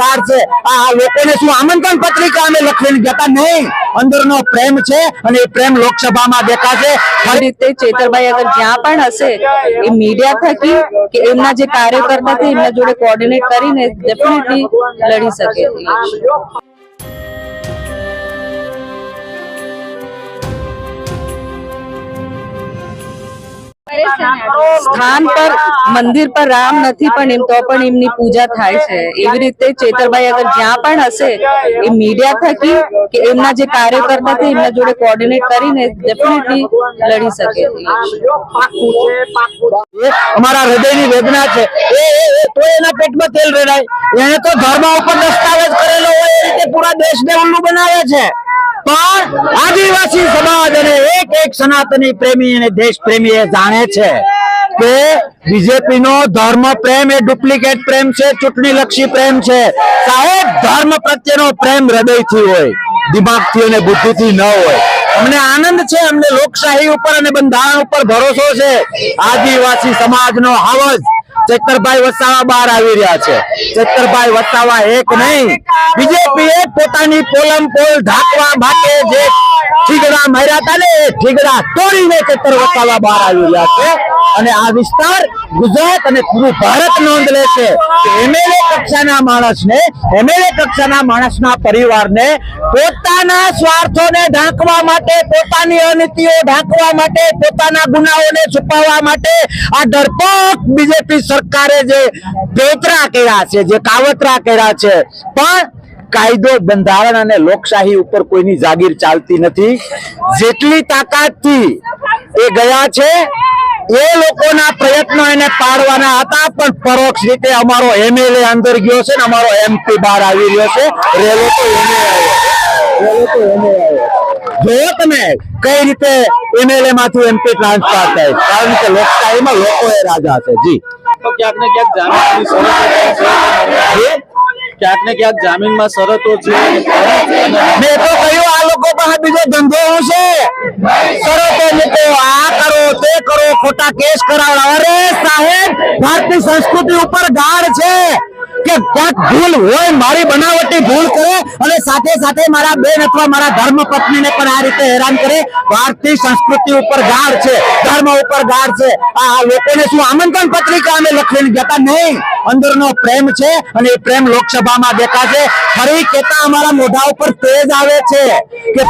ગાઢ છે. આ લોકોને શું આમંત્રણ પત્રિકા અમે લખીને જતા નહીં. અંદરનો પ્રેમ છે અને એ પ્રેમ લોકસભામાં દેખાશે. આ રીતે ચેતરભાઈ, અગર જ્યાં પણ હશે, એ મીડિયા થકી કે એમના જે કાર્યકર્તા છે, એમના જોડે કોર્ડિનેટ કરીને ડેફિનેટલી લડી શકે. સ્થાન પર, મંદિર પર રામ નથી, પણ એમ તો પણ એમની પૂજા થાય છે. એવી રીતે ચેતરભાઈ અગર જ્યાં પણ હશે, એ મીડિયા થકી કે એમના જે કાર્યકર્તા છે, એમના જોડે કોર્ડિનેટ કરીને ડેફિનેટલી લડી શકે. અમારા હૃદયની વેદના છે. એ તો એના પેટમાં તેલ રેડાય. એને તો ધર્મ ઉપર દસ્તાવેજ કરેલો હોય, એ રીતે પૂરા દેશને ઉલ્લુ બનાવે છે. પણ આદિવાસી સમાજ અને એક સનાતની પ્રેમી અને દેશ પ્રેમી જાણે છે કે બીજેપી નો ધર્મ પ્રેમ એ ડુપ્લિકેટ પ્રેમ છે ચૂંટણી લક્ષી પ્રેમ છે. સાહેબ, ધર્મ પ્રત્યેનો પ્રેમ હૃદયથી હોય, દિમાગથી અને બુદ્ધિથી ન હોય. અમને આનંદ છે, અમને લોકશાહી ઉપર અને બંધારણ ઉપર ભરોસો છે. આદિવાસી સમાજનો હાવજ ચેતરભાઈ વસાવા બહાર આવી રહ્યા છે. ચેતરભાઈ વસાવા એક નહીં બીજેપી એ પોતાની પોલમ પોલ ઢાંકવા માટે જે ઠીગડા માર્યા હતા ને એ ઠીગડા તોડીને ચેતર વસાવા બહાર આવી રહ્યા છે. અને આ વિસ્તાર ગુજરાત અને પૂરું ભારત નોંધ લે છે એમએલએ કક્ષાના માણસને, એમએલએ કક્ષાના માણસના પરિવારને પોતાના સ્વાર્થોને ઢાંકવા માટે, પોતાની અનીતિઓ ઢાંકવા માટે, પોતાના ગુનાઓને છુપાવવા માટે આ ડરપોક બીજેપી સરકારે જે પેતરા કર્યા છે, જે કાવતરા કર્યા છે. પણ કાયદો બંધારણ અને લોકશાહી ઉપર કોઈની જાગીર ચાલતી નથી. જેટલી તાકાતથી એ ગયા છે એ લોકોના પ્રયત્નો એને પાડવાના હતા પણ પરોક્ષ રીતે અમારો એમએલએ અંદર ગયો છે ને અમારો એમપી બહાર આવી રહ્યો છે. રેલો તો એને રેલો તો એને જોયો તમે કઈ રીતે એમએલએ માંથી એમપી ટ્રાન્સફર થાય. કારણ કે લોકશાહીમાં લોકો એ રાજા છે. જી. તો ક્યાંક ને ક્યાંક ક્યાંક ને ક્યાંક જામીનમાં શરતો છે? મેં તો કહ્યું, આ લોકો પાસે બીજો ધંધો હશે છે? શરતો મૂકો આ કરો, તે કરો, ખોટા કેસ કરાવડા અરે સાહેબ, ભારતીય સંસ્કૃતિ ઉપર ગાઢ છે. કે ક્યાંક ભૂલ હોય મારી બનાવટી ભૂલ કરે અને સાથે સાથે મારા બેન અથવા મારા ધર્મ પત્નીને પણ આ રીતે હેરાન કરે ભારતીય સંસ્કૃતિ ઉપર ગાઢ છે, ધર્મ ઉપર ગાઢ છે. આ લોકોને શું આમંત્રણ પત્રિકા અમે લખીને જતા નહીં? અંદરનો પ્રેમ છે અને એ પ્રેમ લોકસભામાં દેખાશે. ફરી કેતા અમારા મોઢા ઉપર તેજ આવે છે કે